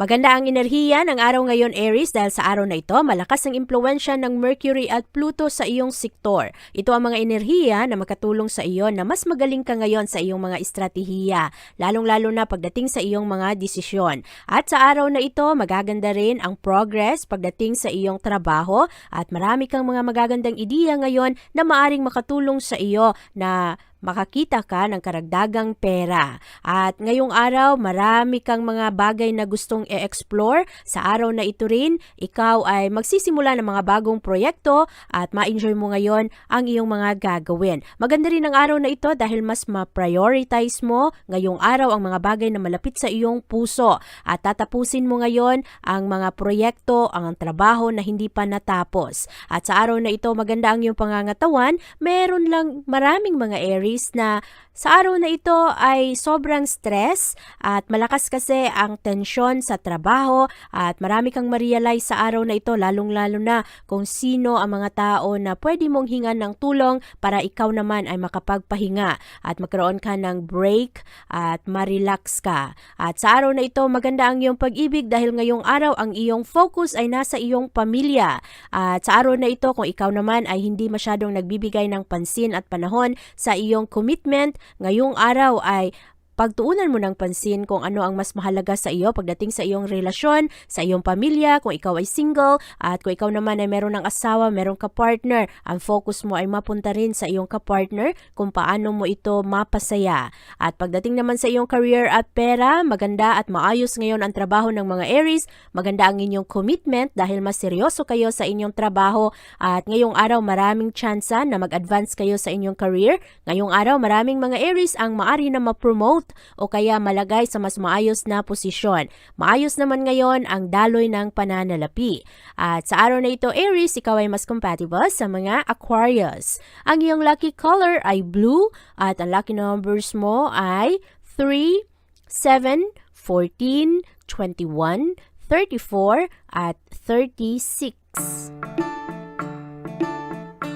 Maganda ang enerhiya ng araw ngayon Aries dahil sa araw na ito malakas ang impluensya ng Mercury at Pluto sa iyong sektor. Ito ang mga enerhiya na makatulong sa iyo na mas magaling ka ngayon sa iyong mga estratehiya, lalong-lalo na pagdating sa iyong mga desisyon. At sa araw na ito magaganda rin ang progress pagdating sa iyong trabaho at marami kang mga magagandang ideya ngayon na maaring makatulong sa iyo na makakita ka ng karagdagang pera. At ngayong araw, marami kang mga bagay na gustong i-explore. Sa araw na ito rin, ikaw ay magsisimula ng mga bagong proyekto at ma-enjoy mo ngayon ang iyong mga gagawin. Maganda rin ang araw na ito dahil mas ma-prioritize mo ngayong araw ang mga bagay na malapit sa iyong puso at tatapusin mo ngayon ang mga proyekto, ang trabaho na hindi pa natapos. At sa araw na ito, maganda ang iyong pangangatawan. Meron lang maraming mga Aries na sa araw na ito ay sobrang stress at malakas kasi ang tensyon sa trabaho at marami kang ma-realize sa araw na ito lalong-lalo na kung sino ang mga tao na pwede mong hingan ng tulong para ikaw naman ay makapagpahinga at magkaroon ka ng break at ma-relax ka. At sa araw na ito maganda ang iyong pag-ibig dahil ngayong araw ang iyong focus ay nasa iyong pamilya. At sa araw na ito kung ikaw naman ay hindi masyadong nagbibigay ng pansin at panahon sa iyong commitment, ngayong araw ay pagtuunan mo ng pansin kung ano ang mas mahalaga sa iyo pagdating sa iyong relasyon, sa iyong pamilya, kung ikaw ay single, at kung ikaw naman ay meron ng asawa, meron ka partner, ang focus mo ay mapunta rin sa iyong kapartner kung paano mo ito mapasaya. At pagdating naman sa iyong career at pera, maganda at maayos ngayon ang trabaho ng mga Aries, maganda ang inyong commitment dahil mas seryoso kayo sa inyong trabaho at ngayong araw maraming tsansa na mag-advance kayo sa inyong career. Ngayong araw maraming mga Aries ang maari na ma-promote o kaya malagay sa mas maayos na posisyon. Maayos naman ngayon ang daloy ng pananalapi. At sa araw na ito, Aries, ikaw ay mas compatible sa mga Aquarius. Ang iyong lucky color ay blue at ang lucky numbers mo ay 3, 7, 14, 21, 34 at 36.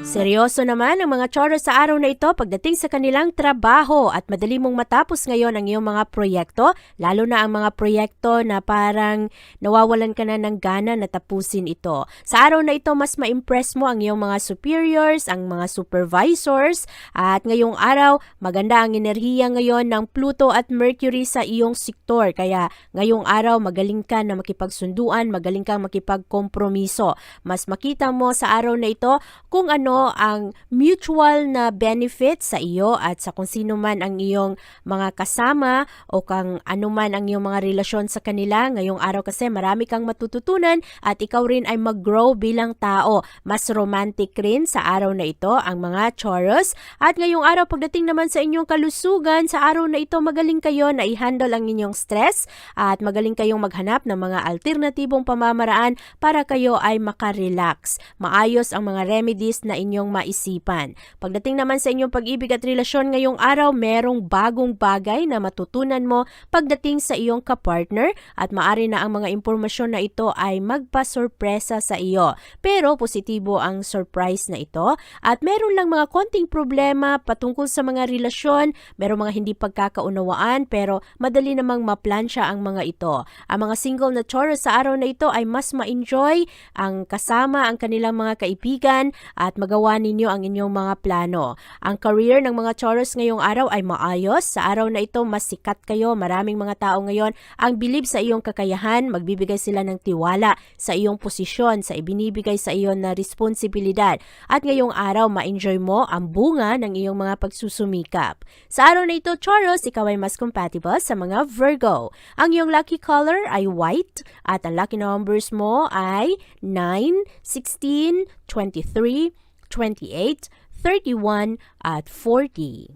Seryoso naman ang mga Taurus sa araw na ito pagdating sa kanilang trabaho at madali mong matapos ngayon ang iyong mga proyekto, lalo na ang mga proyekto na parang nawawalan ka na ng gana na tapusin ito. Sa araw na ito, mas ma-impress mo ang iyong mga superiors, ang mga supervisors, at ngayong araw, maganda ang enerhiya ngayon ng Pluto at Mercury sa iyong sektor. Kaya ngayong araw, magaling ka na makipagsunduan, magaling kang makipagkompromiso. Mas makita mo sa araw na ito kung ano ang mutual na benefit sa iyo at sa kung sino man ang iyong mga kasama o kang ano man ang iyong mga relasyon sa kanila. Ngayong araw kasi marami kang matututunan at ikaw rin ay mag-grow bilang tao. Mas romantic rin sa araw na ito ang mga Taurus. At ngayong araw pagdating naman sa inyong kalusugan, sa araw na ito magaling kayo na i-handle ang inyong stress at magaling kayong maghanap ng mga alternatibong pamamaraan para kayo ay makarelax. Maayos ang mga remedies na inyong maisipan. Pagdating naman sa inyong pag-ibig at relasyon ngayong araw, merong bagong bagay na matutunan mo pagdating sa iyong kapartner at maari na ang mga impormasyon na ito ay magpa-sorpresa sa iyo. Pero positibo ang surprise na ito at meron lang mga konting problema patungkol sa mga relasyon, merong mga hindi pagkakaunawaan pero madali namang maplansya ang mga ito. Ang mga single na Taurus sa araw na ito ay mas ma-enjoy ang kasama ang kanilang mga kaibigan at magawa magawa ninyo ang inyong mga plano. Ang career ng mga Taurus ngayong araw ay maayos. Sa araw na ito, mas sikat kayo. Maraming mga tao ngayon ang bilib sa iyong kakayahan. Magbibigay sila ng tiwala sa iyong posisyon, sa ibinibigay sa iyo na responsibilidad. At ngayong araw, ma-enjoy mo ang bunga ng iyong mga pagsusumikap. Sa araw na ito, Taurus, ikaw ay mas compatible sa mga Virgo. Ang iyong lucky color ay white at ang lucky numbers mo ay 9, 16, 23, 28, 31 at 40.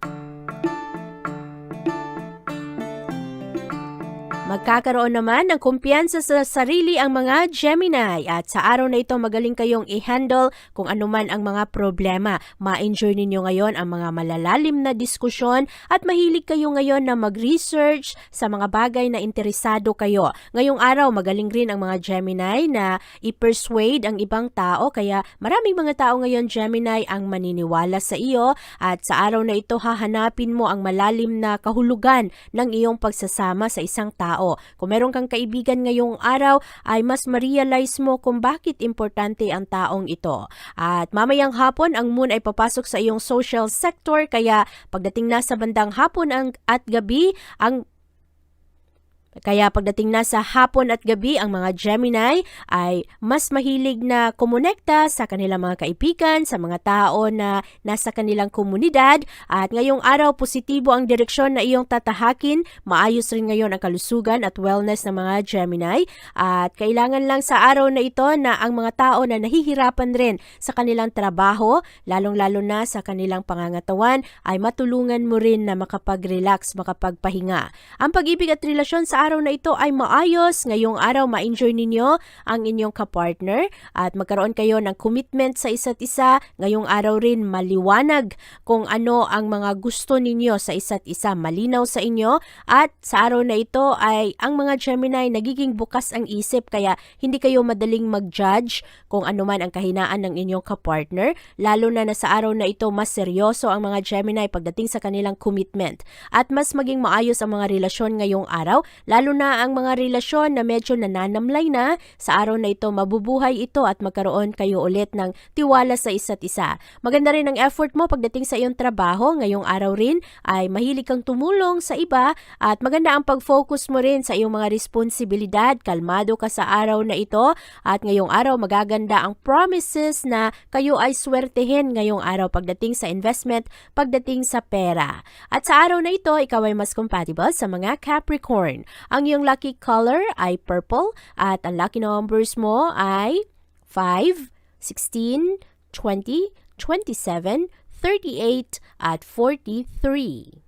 Magkakaroon naman ng kumpiyansa sa sarili ang mga Gemini at sa araw na ito magaling kayong i-handle kung anuman ang mga problema. Ma-enjoy ninyo ngayon ang mga malalalim na diskusyon at mahilig kayo ngayon na mag-research sa mga bagay na interesado kayo. Ngayong araw magaling rin ang mga Gemini na i-persuade ang ibang tao kaya maraming mga tao ngayon Gemini ang maniniwala sa iyo at sa araw na ito hahanapin mo ang malalim na kahulugan ng iyong pagsasama sa isang tao. Kung meron kang kaibigan ngayong araw, ay mas ma-realize mo kung bakit importante ang taong ito. At mamayang hapon, ang moon ay papasok sa iyong social sector, kaya pagdating na sa bandang hapon ang, at gabi, ang kaya pagdating na sa hapon at gabi, ang mga Gemini ay mas mahilig na kumonekta sa kanilang mga kaibigan, sa mga tao na nasa kanilang komunidad. At ngayong araw, positibo ang direksyon na iyong tatahakin. Maayos rin ngayon ang kalusugan at wellness ng mga Gemini. At kailangan lang sa araw na ito na ang mga tao na nahihirapan rin sa kanilang trabaho, lalong-lalo na sa kanilang pangangatawan, ay matulungan mo rin na makapag-relax, makapagpahinga. Ang pag-ibig at relasyon sa araw na ito ay maayos. Ngayong araw, ma-enjoy ninyo ang inyong kapartner at magkaroon kayo ng commitment sa isa't isa. Ngayong araw rin, maliwanag kung ano ang mga gusto ninyo sa isa't isa. Malinaw sa inyo at sa araw na ito ay ang mga Gemini nagiging bukas ang isip kaya hindi kayo madaling mag-judge kung ano man ang kahinaan ng inyong kapartner. Lalo na na sa araw na ito, mas seryoso ang mga Gemini pagdating sa kanilang commitment at mas maging maayos ang mga relasyon ngayong araw lalo na ang mga relasyon na medyo nananamlay na, sa araw na ito mabubuhay ito at magkaroon kayo ulit ng tiwala sa isa't isa. Maganda rin ang effort mo pagdating sa iyong trabaho, ngayong araw rin ay mahilig kang tumulong sa iba at maganda ang pag-focus mo rin sa iyong mga responsibilidad, kalmado ka sa araw na ito at ngayong araw magaganda ang promises na kayo ay swertehin ngayong araw pagdating sa investment, pagdating sa pera. At sa araw na ito, ikaw ay mas compatible sa mga Capricorn. Ang iyong lucky color ay purple at ang lucky numbers mo ay 5, 16, 20, 27, 38 at 43.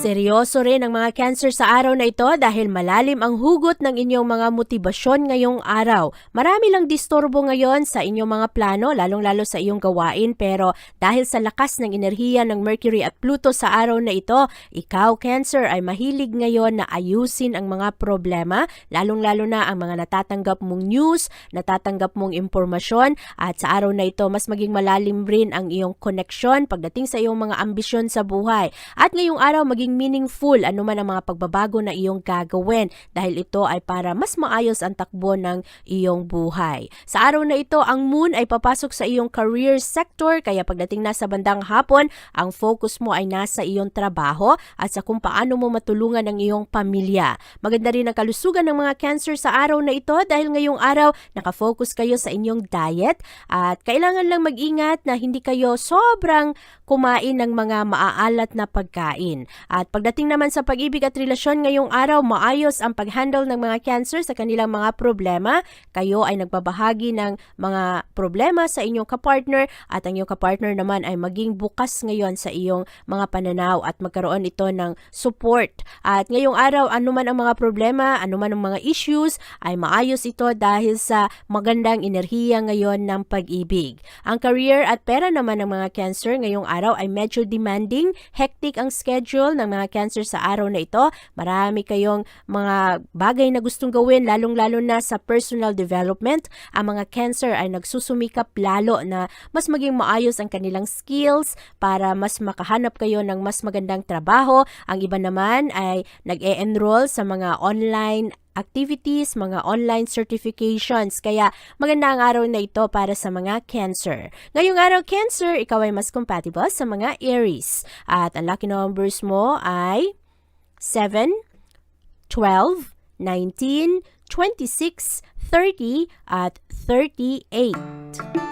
Seryoso rin ang mga cancer sa araw na ito dahil malalim ang hugot ng inyong mga motibasyon ngayong araw. Marami lang disturbo ngayon sa inyong mga plano, lalong-lalo sa iyong gawain, pero dahil sa lakas ng enerhiya ng Mercury at Pluto sa araw na ito, ikaw, cancer, ay mahilig ngayon na ayusin ang mga problema, lalong-lalo na ang mga natatanggap mong news, natatanggap mong impormasyon, at sa araw na ito, mas maging malalim rin ang iyong koneksyon pagdating sa iyong mga ambisyon sa buhay. At ngayong araw, maging meaningful ano man ang mga pagbabago na iyong gagawin dahil ito ay para mas maayos ang takbo ng iyong buhay. Sa araw na ito, ang moon ay papasok sa iyong career sector kaya pagdating na sa bandang hapon, ang focus mo ay nasa iyong trabaho at sa kung paano mo matulungan ang iyong pamilya. Maganda rin ang kalusugan ng mga cancer sa araw na ito dahil ngayong araw nakafocus kayo sa inyong diet at kailangan lang mag-ingat na hindi kayo sobrang kumain ng mga maaalat na pagkain. At pagdating naman sa pag-ibig at relasyon ngayong araw, maayos ang pag-handle ng mga cancer sa kanilang mga problema. Kayo ay nagbabahagi ng mga problema sa inyong kapartner at ang iyong kapartner naman ay maging bukas ngayon sa iyong mga pananaw at magkaroon ito ng support. At ngayong araw, anuman ang mga problema, anuman ang mga issues, ay maayos ito dahil sa magandang enerhiya ngayon ng pag-ibig. Ang career at pera naman ng mga cancer ngayong araw ay medyo demanding, hectic ang schedule ng mga cancer sa araw na ito. Marami kayong mga bagay na gustong gawin, lalong-lalo na sa personal development. Ang mga cancer ay nagsusumikap lalo na mas maging maayos ang kanilang skills para mas makahanap kayo ng mas magandang trabaho. Ang iba naman ay nag-e-enroll sa mga online activities, mga online certifications. Kaya maganda ang araw na ito para sa mga Cancer. Ngayong araw Cancer, ikaw ay mas compatible sa mga Aries. At ang lucky numbers mo ay 7, 12, 19, 26, 30 at 38.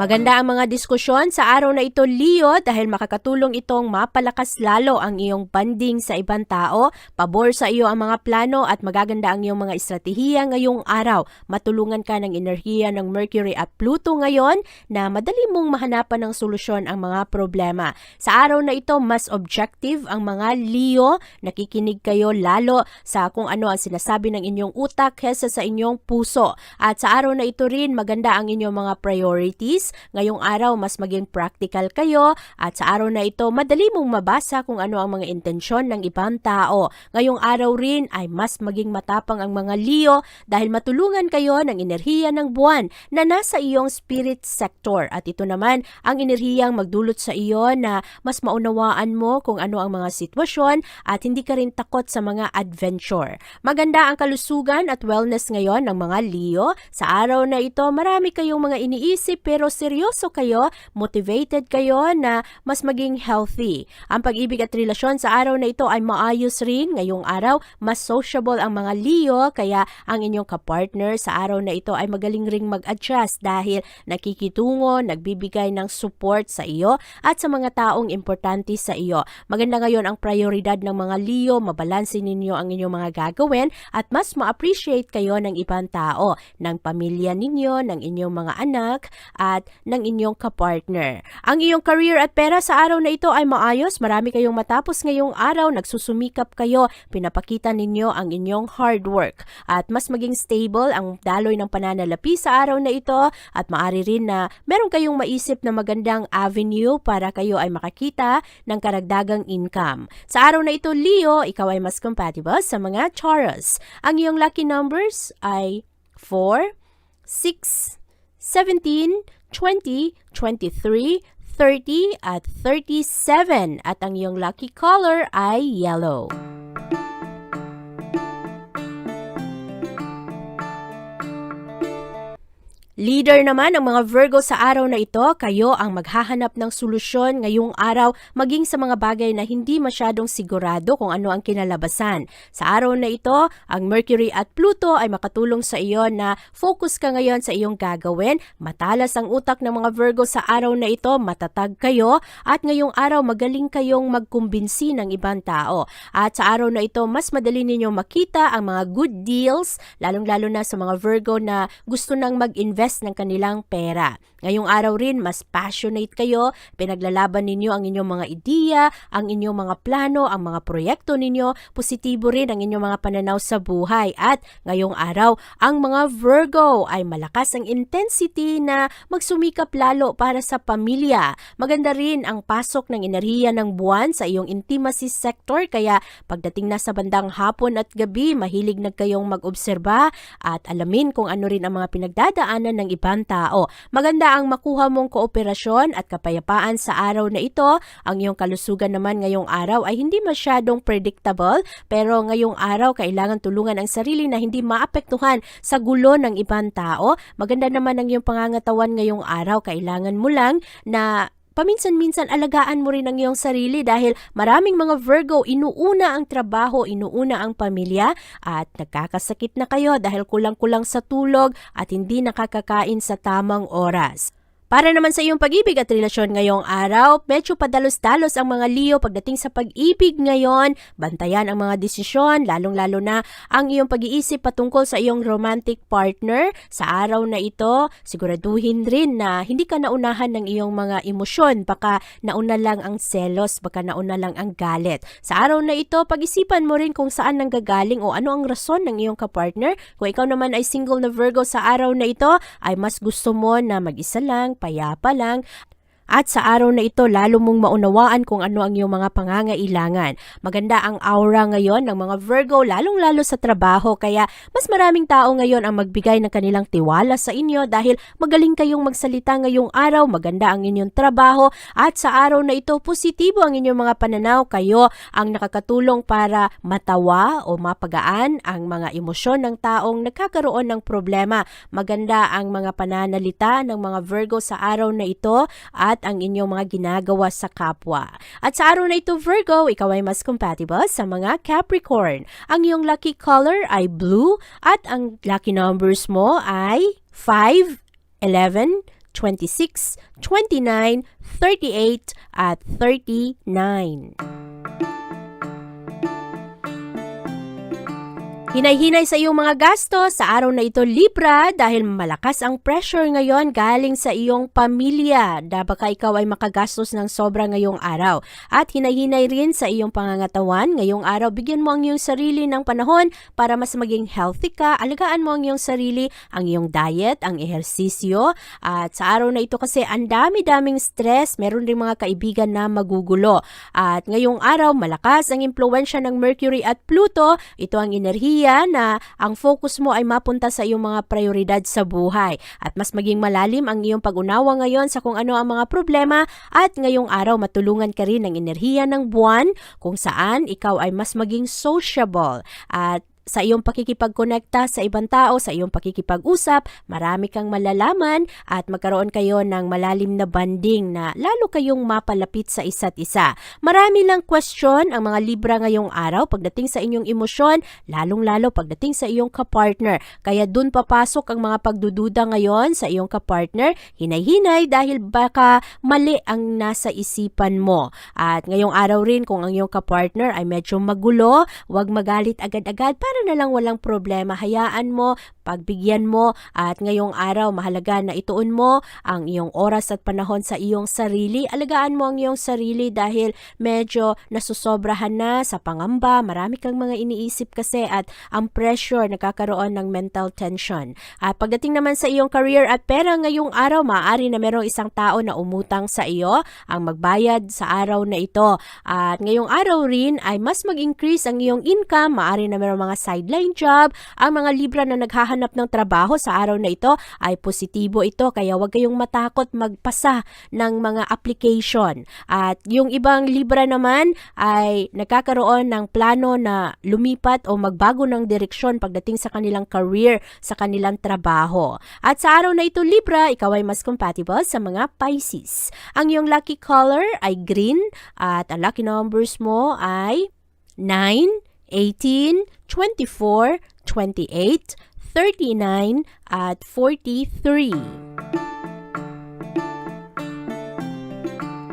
Maganda ang mga diskusyon sa araw na ito, Leo, dahil makakatulong itong mapalakas lalo ang iyong banding sa ibang tao, pabor sa iyo ang mga plano at magaganda ang iyong mga estratehiya ngayong araw. Matulungan ka ng enerhiya ng Mercury at Pluto ngayon na madali mong mahanapan ng solusyon ang mga problema. Sa araw na ito, mas objective ang mga Leo. Nakikinig kayo lalo sa kung ano ang sinasabi ng inyong utak kesa sa inyong puso. At sa araw na ito rin, maganda ang inyong mga priorities. Ngayong araw, mas maging practical kayo. At sa araw na ito, madali mong mabasa kung ano ang mga intensyon ng ibang tao. Ngayong araw rin ay mas maging matapang ang mga Leo dahil matulungan kayo ng enerhiya ng buwan na nasa iyong spirit sector. At ito naman ang enerhiyang magdulot sa iyo na mas maunawaan mo kung ano ang mga sitwasyon at hindi ka rin takot sa mga adventure. Maganda ang kalusugan at wellness ngayon ng mga Leo. Sa araw na ito, marami kayong mga iniisip pero seryoso kayo, motivated kayo na mas maging healthy. Ang pag-ibig at relasyon sa araw na ito ay maayos rin. Ngayong araw, mas sociable ang mga Leo kaya ang inyong kapartner sa araw na ito ay magaling ring mag-adjust dahil nakikitungo, nagbibigay ng support sa iyo at sa mga taong importante sa iyo. Maganda ngayon ang prioridad ng mga Leo, mabalansin ninyo ang inyong mga gagawin at mas ma-appreciate kayo ng ibang tao, ng pamilya ninyo, ng inyong mga anak at ng inyong kapartner. Ang iyong career at pera sa araw na ito ay maayos, marami kayong matapos ngayong araw, nagsusumikap kayo, pinapakita ninyo ang inyong hard work at mas maging stable ang daloy ng pananalapi sa araw na ito at maari rin na meron kayong maisip na magandang avenue para kayo ay makakita ng karagdagang income. Sa araw na ito, Leo, ikaw ay mas compatible sa mga Taurus. Ang iyong lucky numbers ay 4, 6, 17, 20, 23, 30 at 37 at ang iyong lucky color ay yellow. Leader naman ng mga Virgo sa araw na ito, kayo ang maghahanap ng solusyon ngayong araw maging sa mga bagay na hindi masyadong sigurado kung ano ang kinalabasan. Sa araw na ito, ang Mercury at Pluto ay makatulong sa iyo na focus ka ngayon sa iyong gagawin, matalas ang utak ng mga Virgo sa araw na ito, matatag kayo, at ngayong araw magaling kayong magkumbinsi ng ibang tao. At sa araw na ito, mas madali ninyong makita ang mga good deals, lalong-lalo na sa mga Virgo na gusto nang mag-invest ng kanilang pera. Ngayong araw rin, mas passionate kayo, pinaglalaban ninyo ang inyong mga ideya, ang inyong mga plano, ang mga proyekto ninyo, positibo rin ang inyong mga pananaw sa buhay. At ngayong araw, ang mga Virgo ay malakas ang intensity na magsumikap lalo para sa pamilya. Maganda rin ang pasok ng enerhiya ng buwan sa iyong intimacy sector kaya pagdating na sa bandang hapon at gabi, mahilig na kayong mag-obserba at alamin kung ano rin ang mga pinagdadaanan ng ibang tao. Maganda ang makuha mong kooperasyon at kapayapaan sa araw na ito. Ang iyong kalusugan naman ngayong araw ay hindi masyadong predictable pero ngayong araw kailangan tulungan ang sarili na hindi maapektuhan sa gulo ng ibang tao. Maganda naman ang iyong pangangatawan ngayong araw. Kailangan mo lang na paminsan-minsan alagaan mo rin ang iyong sarili dahil maraming mga Virgo inuuna ang trabaho, inuuna ang pamilya at nagkakasakit na kayo dahil kulang-kulang sa tulog at hindi nakakakain sa tamang oras. Para naman sa iyong pag-ibig at relasyon ngayong araw, medyo padalos-dalos ang mga Leo pagdating sa pag-ibig ngayon. Bantayan ang mga desisyon, lalong-lalo na ang iyong pag-iisip patungkol sa iyong romantic partner. Sa araw na ito, siguraduhin rin na hindi ka naunahan ng iyong mga emosyon. Baka nauna lang ang selos, baka nauna lang ang galit. Sa araw na ito, pag-isipan mo rin kung saan nanggagaling o ano ang rason ng iyong kapartner. Kung ikaw naman ay single na Virgo sa araw na ito, ay mas gusto mo na mag-isa lang, payapa lang. At sa araw na ito lalo mong maunawaan kung ano ang iyong mga pangangailangan. Maganda ang aura ngayon ng mga Virgo lalong-lalo sa trabaho kaya mas maraming tao ngayon ang magbigay ng kanilang tiwala sa inyo dahil magaling kayong magsalita ngayong araw, maganda ang inyong trabaho at sa araw na ito positibo ang inyong mga pananaw. Kayo ang nakakatulong para matawa o mapagaan ang mga emosyon ng taong nagkakaroon ng problema. Maganda ang mga pananalita ng mga Virgo sa araw na ito at ang inyong mga ginagawa sa kapwa. At sa araw na ito Virgo, ikaw ay mas compatible sa mga Capricorn. Ang iyong lucky color ay blue at ang lucky numbers mo ay 5, 11, 26, 29, 38 at 39. Hinay-hinay sa iyong mga gastos sa araw na ito Libra dahil malakas ang pressure ngayon galing sa iyong pamilya. Da baka ikaw ay makagastos ng sobra ngayong araw. At hinay-hinay rin sa iyong pangangatawan. Ngayong araw, bigyan mo ang iyong sarili ng panahon para mas maging healthy ka. Alagaan mo ang iyong sarili, ang iyong diet, ang ehersisyo. At sa araw na ito kasi ang dami-daming stress. Meron rin mga kaibigan na magugulo. At ngayong araw, malakas ang impluensya ng Mercury at Pluto. Ito ang enerhiya na ang focus mo ay mapunta sa iyong mga prioridad sa buhay. At mas maging malalim ang iyong pag-unawa ngayon sa kung ano ang mga problema at ngayong araw matulungan ka rin ng enerhiya ng buwan kung saan ikaw ay mas maging sociable. At sa iyong pakikipagkonekta sa ibang tao, sa iyong pakikipag-usap, marami kang malalaman at magkaroon kayo ng malalim na banding na lalo kayong mapalapit sa isa't isa. Marami lang question ang mga Libra ngayong araw pagdating sa inyong emosyon, lalong-lalo pagdating sa iyong kapartner. Kaya dun papasok ang mga pagdududa ngayon sa iyong kapartner, hinay-hinay dahil baka mali ang nasa isipan mo. At ngayong araw rin kung ang iyong kapartner ay medyo magulo, huwag magalit agad-agad para na lang walang problema. Hayaan mo, pagbigyan mo at ngayong araw mahalaga na ituon mo ang iyong oras at panahon sa iyong sarili. Alagaan mo ang iyong sarili dahil medyo nasusobrahan na sa pangamba. Marami kang mga iniisip kasi at ang pressure nagkakaroon ng mental tension. At pagdating naman sa iyong career at pera ngayong araw, maaari na merong isang tao na umutang sa iyo ang magbayad sa araw na ito. At ngayong araw rin ay mas mag-increase ang iyong income, maaari na merong mga sideline job. Ang mga Libra na naghahanap ng trabaho sa araw na ito ay positibo ito kaya huwag kayong matakot magpasa ng mga application. At yung ibang Libra naman ay nagkakaroon ng plano na lumipat o magbago ng direksyon pagdating sa kanilang career, sa kanilang trabaho. At sa araw na ito Libra, ikaw ay mas compatible sa mga Pisces. Ang iyong lucky color ay green at ang lucky numbers mo ay 9, 18, 24, 28, 39, at 43.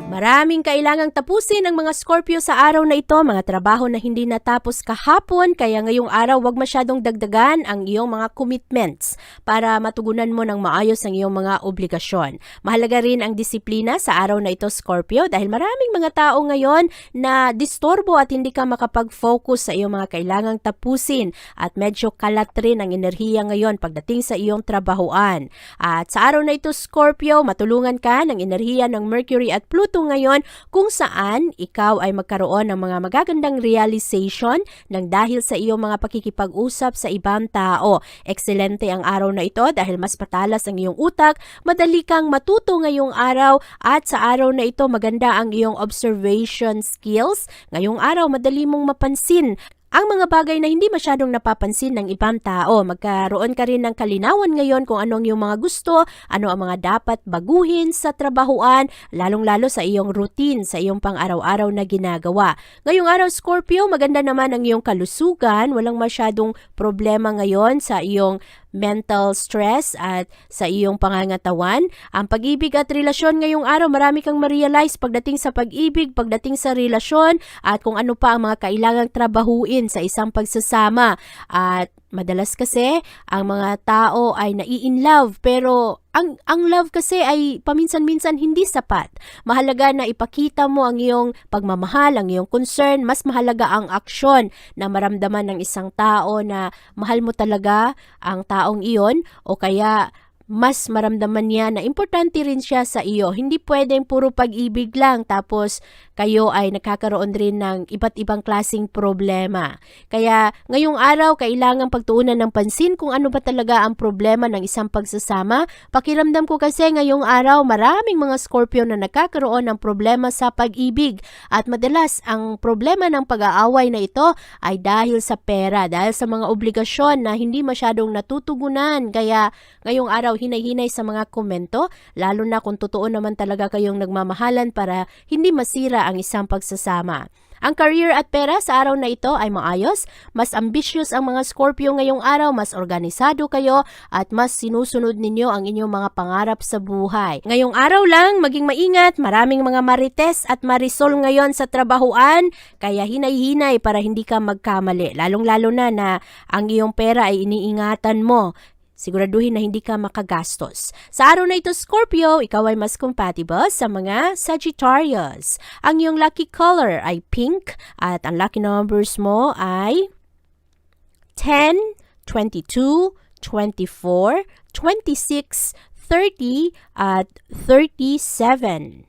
Maraming kailangang tapusin ng mga Scorpio sa araw na ito, mga trabaho na hindi natapos kahapon, kaya ngayong araw wag masyadong dagdagan ang iyong mga commitments para matugunan mo ng maayos ang iyong mga obligasyon. Mahalaga rin ang disiplina sa araw na ito, Scorpio, dahil maraming mga tao ngayon na distorbo at hindi ka makapag-focus sa iyong mga kailangang tapusin at medyo kalat rin ang enerhiya ngayon pagdating sa iyong trabahuan. At sa araw na ito, Scorpio, matulungan ka ng enerhiya ng Mercury at Pluto ngayon kung saan ikaw ay magkaroon ng mga magagandang realization ng dahil sa iyong mga pakikipag-usap sa ibang tao. Ekscelente ang araw na ito dahil mas patalas ang iyong utak, madali kang matuto ngayong araw at sa araw na ito maganda ang iyong observation skills. Ngayong araw madali mong mapansin ang mga bagay na hindi masyadong napapansin ng ibang tao. Magkaroon ka rin ng kalinawan ngayon kung anong iyong mga gusto, ano ang mga dapat baguhin sa trabahuan, lalong-lalo sa iyong routine, sa iyong pang-araw-araw na ginagawa. Ngayong araw, Scorpio, maganda naman ang iyong kalusugan. Walang masyadong problema ngayon sa iyong mental stress at sa iyong pangangatawan. Ang pag-ibig at relasyon ngayong araw, marami kang ma-realize pagdating sa pag-ibig, pagdating sa relasyon at kung ano pa ang mga kailangang trabahuin sa isang pagsasama. At madalas kasi ang mga tao ay nai-in love pero ang ang love kasi ay paminsan-minsan hindi sapat. Mahalaga na ipakita mo ang iyong pagmamahal, ang iyong concern, mas mahalaga ang aksyon na maramdaman ng isang tao na mahal mo talaga ang taong iyon o kaya mas maramdaman niya na importante rin siya sa iyo. Hindi pwedeng puro pag-ibig lang tapos kayo ay nakakaroon rin ng iba't ibang klasing problema. Kaya ngayong araw, kailangan pagtuunan ng pansin kung ano ba talaga ang problema ng isang pagsasama. Pakiramdam ko kasi ngayong araw, maraming mga Scorpio na nakakaroon ng problema sa pag-ibig. At madalas, ang problema ng pag-aaway na ito ay dahil sa pera, dahil sa mga obligasyon na hindi masyadong natutugunan. Kaya ngayong araw, hinay-hinay sa mga komento, lalo na kung totoo naman talaga kayong nagmamahalan para hindi masira ang isang pagsasama. Ang career at pera sa araw na ito ay maayos, mas ambitious ang mga Scorpio ngayong araw, mas organisado kayo at mas sinusunod ninyo ang inyong mga pangarap sa buhay. Ngayong araw lang, maging maingat, maraming mga marites at marisol ngayon sa trabahuan, kaya hinay-hinay para hindi ka magkamali, lalong-lalo na na ang iyong pera ay iniingatan mo. Siguraduhin na hindi ka makagastos. Sa araw na ito, Scorpio, ikaw ay mas compatible sa mga Sagittarius. Ang iyong lucky color ay pink at ang lucky numbers mo ay 10, 22, 24, 26, 30 at 37.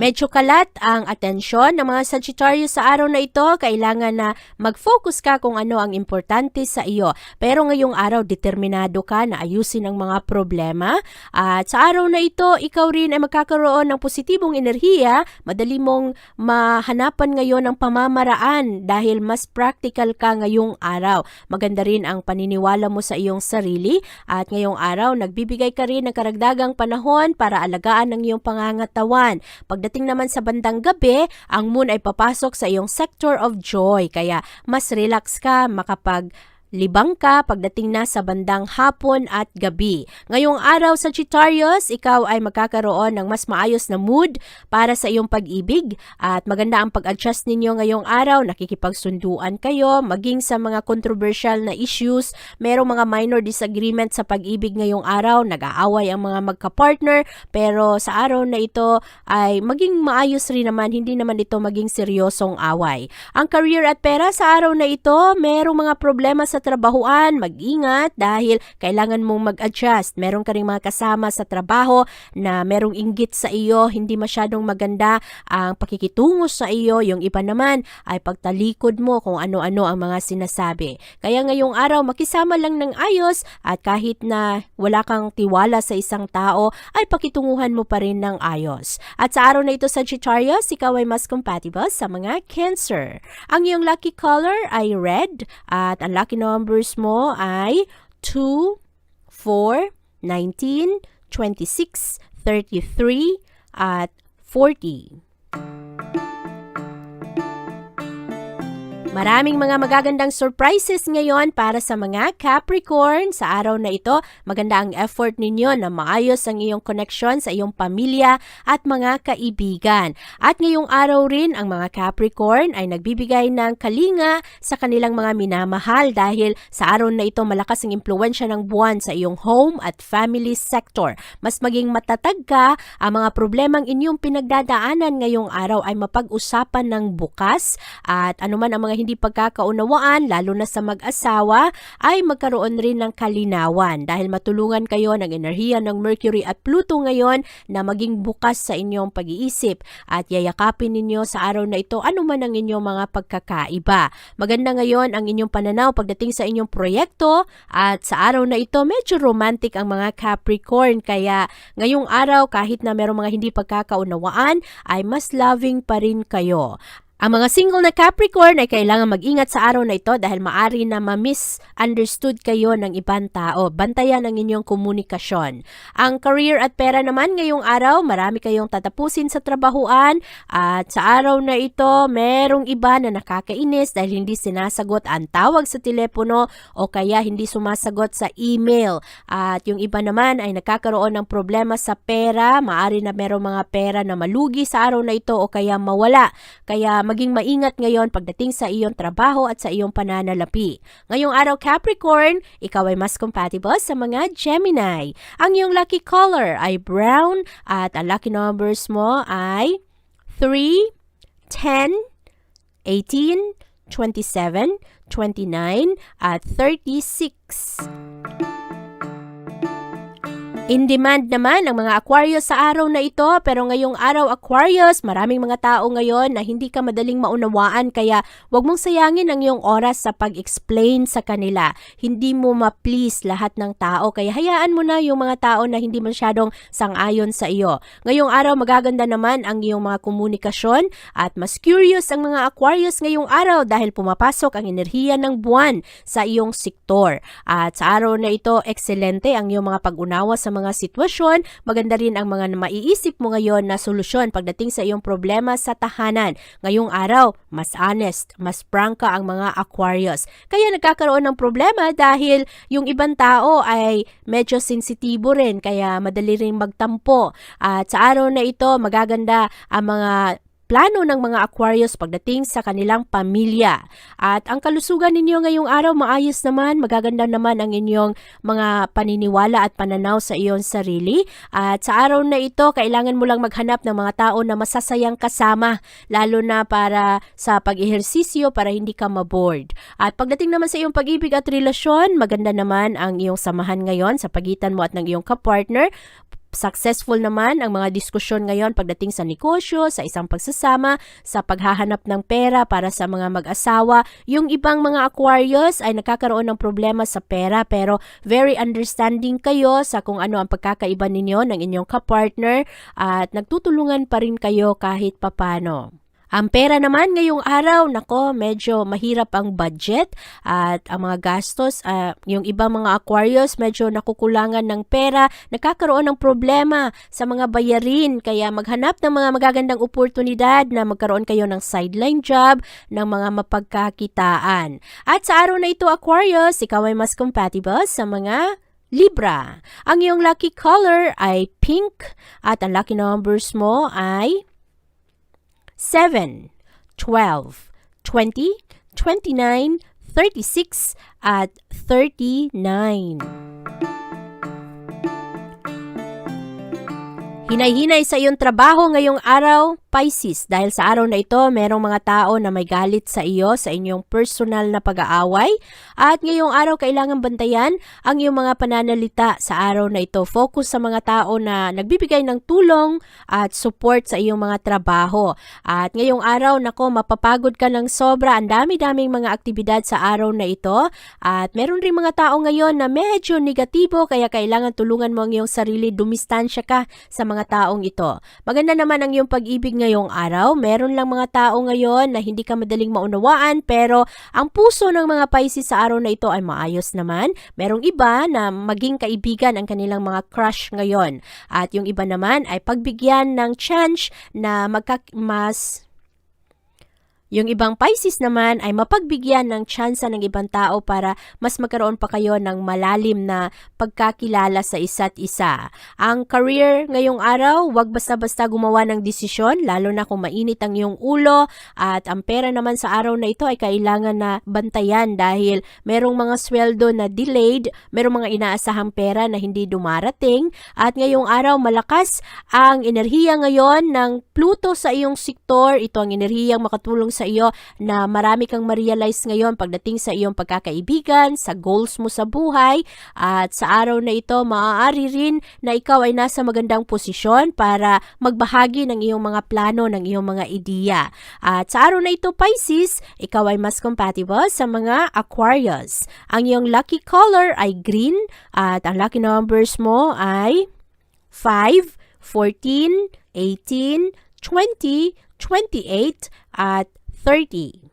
Medyo kalat ang atensyon ng mga Sagittarius sa araw na ito. Kailangan na mag-focus ka kung ano ang importante sa iyo. Pero ngayong araw, determinado ka na ayusin ang mga problema. At sa araw na ito, ikaw rin ay magkakaroon ng positibong enerhiya. Madali mong mahanapan ngayon ang pamamaraan dahil mas practical ka ngayong araw. Maganda rin ang paniniwala mo sa iyong sarili. At ngayong araw, nagbibigay ka rin ng karagdagang panahon para alagaan ang iyong pangangatawan. Pagdating naman sa bandang gabi, ang moon ay papasok sa iyong sector of joy. Kaya mas relax ka, makapag libang ka pagdating na sa bandang hapon at gabi. Ngayong araw sa Sagittarius, ikaw ay magkakaroon ng mas maayos na mood para sa iyong pag-ibig at maganda ang pag-adjust ninyo ngayong araw, nakikipagsunduan kayo, maging sa mga controversial na issues, merong mga minor disagreement sa pag-ibig ngayong araw, nag-aaway ang mga magka-partner, pero sa araw na ito ay maging maayos rin naman, hindi naman ito maging seryosong away. Ang career at pera sa araw na ito, merong mga problema sa trabahuan, mag-ingat dahil kailangan mong mag-adjust. Meron ka ring mga kasama sa trabaho na merong inggit sa iyo, hindi masyadong maganda ang pakikitungo sa iyo. Yung iba naman ay pagtalikod mo kung ano-ano ang mga sinasabi. Kaya ngayong araw, makisama lang ng ayos at kahit na wala kang tiwala sa isang tao, ay pakitunguhan mo pa rin ng ayos. At sa araw na ito, Sagittarius, ikaw ay mas compatible sa mga Cancer. Ang iyong lucky color ay red at ang lucky numbers mo ay 2, 4, 19, 26, 33, at 40. Maraming mga magagandang surprises ngayon para sa mga Capricorn. Sa araw na ito, maganda ang effort ninyo na maayos ang iyong connection sa iyong pamilya at mga kaibigan. At ngayong araw rin, ang mga Capricorn ay nagbibigay ng kalinga sa kanilang mga minamahal dahil sa araw na ito malakas ang impluensya ng buwan sa iyong home at family sector. Mas maging matatag ka, ang mga problemang inyong pinagdadaanan ngayong araw ay mapag-usapan ng bukas at anuman ang mga hindi pagkakaunawaan, lalo na sa mag-asawa, ay magkaroon rin ng kalinawan dahil matulungan kayo ng enerhiya ng Mercury at Pluto ngayon na maging bukas sa inyong pag-iisip at yayakapin ninyo sa araw na ito anuman ang inyong mga pagkakaiba. Maganda ngayon ang inyong pananaw pagdating sa inyong proyekto at sa araw na ito medyo romantic ang mga Capricorn kaya ngayong araw kahit na merong mga hindi pagkakaunawaan ay mas loving pa rin kayo. Ang mga single na Capricorn ay kailangan mag-ingat sa araw na ito dahil maari na ma-misunderstood kayo ng ibang tao. Bantayan ang inyong komunikasyon. Ang career at pera naman ngayong araw, marami kayong tatapusin sa trabahuan at sa araw na ito, merong iba na nakakainis dahil hindi sinasagot ang tawag sa telepono o kaya hindi sumasagot sa email. At yung iba naman ay nakakaroon ng problema sa pera, maari na merong mga pera na malugi sa araw na ito o kaya mawala. Kaya maging maingat ngayon pagdating sa iyong trabaho at sa iyong pananalapi. Ngayong araw Capricorn, ikaw ay mas compatible sa mga Gemini. Ang iyong lucky color ay brown at ang lucky numbers mo ay 3, 10, 18, 27, 29, at 36. In demand naman ang mga Aquarius sa araw na ito pero ngayong araw Aquarius, maraming mga tao ngayon na hindi ka madaling maunawaan kaya wag mong sayangin ang iyong oras sa pag-explain sa kanila. Hindi mo ma-please lahat ng tao kaya hayaan mo na yung mga tao na hindi masyadong sang-ayon sa iyo. Ngayong araw magaganda naman ang iyong mga komunikasyon at mas curious ang mga Aquarius ngayong araw dahil pumapasok ang enerhiya ng buwan sa iyong sektor. At sa araw na ito, ekselente ang iyong mga pag-unawa sa mga sitwasyon. Maganda rin ang mga maiisip mo ngayon na solusyon pagdating sa iyong problema sa tahanan. Ngayong araw, mas honest, mas prangka ang mga Aquarius. Kaya nagkakaroon ng problema dahil yung ibang tao ay medyo sensitibo rin kaya madali rin magtampo. At sa araw na ito, magaganda ang mga plano ng mga Aquarius pagdating sa kanilang pamilya. At ang kalusugan ninyo ngayong araw maayos naman, magaganda naman ang inyong mga paniniwala at pananaw sa iyong sarili. At sa araw na ito, kailangan mo lang maghanap ng mga tao na masasayang kasama, lalo na para sa pag-ehersisyo para hindi ka maboard. At pagdating naman sa iyong pag-ibig at relasyon, maganda naman ang iyong samahan ngayon sa pagitan mo at ng iyong kapartner. Successful naman ang mga diskusyon ngayon pagdating sa negosyo, sa isang pagsasama, sa paghahanap ng pera para sa mga mag-asawa. Yung ibang mga Aquarius ay nakakaroon ng problema sa pera pero very understanding kayo sa kung ano ang pagkakaiba ninyo ng inyong kapartner at nagtutulungan pa rin kayo kahit papano. Ang pera naman ngayong araw, nako, medyo mahirap ang budget at ang mga gastos, ah, yung ibang mga Aquarius medyo nakukulangan ng pera, nakakaroon ng problema sa mga bayarin. Kaya maghanap ng mga magagandang oportunidad na magkaroon kayo ng sideline job, ng mga mapagkakitaan. At sa araw na ito, Aquarius, ikaw ay mas compatible sa mga Libra. Ang iyong lucky color ay pink at ang lucky numbers mo ay 7, 12, 20, 29, 36, at 39. Hinay-hinay sa iyong trabaho ngayong araw, Pisces. Dahil sa araw na ito, merong mga tao na may galit sa iyo sa inyong personal na pag-aaway. At ngayong araw, kailangan bantayan ang iyong mga pananalita sa araw na ito. Focus sa mga tao na nagbibigay ng tulong at support sa iyong mga trabaho. At ngayong araw, nako, mapapagod ka ng sobra. Ang dami-daming mga aktibidad sa araw na ito. At meron rin mga tao ngayon na medyo negatibo, kaya kailangan tulungan mo ang iyong sarili. Dumistansya ka sa mga taong ito. Maganda naman ang iyong pag-ibig ngayong araw. Meron lang mga tao ngayon na hindi ka madaling maunawaan pero ang puso ng mga Pisces sa araw na ito ay maayos naman. Merong iba na maging kaibigan ang kanilang mga crush ngayon. At yung iba naman ay pagbigyan ng chance na magka mas yung ibang Pisces naman ay mapagbigyan ng tsansa ng ibang tao para mas magkaroon pa kayo ng malalim na pagkakilala sa isa't isa. Ang career ngayong araw, wag basta-basta gumawa ng desisyon, lalo na kung mainit ang iyong ulo at ang pera naman sa araw na ito ay kailangan na bantayan dahil merong mga sweldo na delayed, merong mga inaasahang pera na hindi dumarating at ngayong araw malakas ang enerhiya ngayon ng Pluto sa iyong sektor. Ito ang enerhiyang makatulong sa iyo na marami kang ma-realize ngayon pagdating sa iyong pagkakaibigan, sa goals mo sa buhay at sa araw na ito maaari rin na ikaw ay nasa magandang posisyon para magbahagi ng iyong mga plano, ng iyong mga ideya. At sa araw na ito Pisces, ikaw ay mas compatible sa mga Aquarius. Ang iyong lucky color ay green at ang lucky numbers mo ay 5, 14, 18, 20, 28, at 30.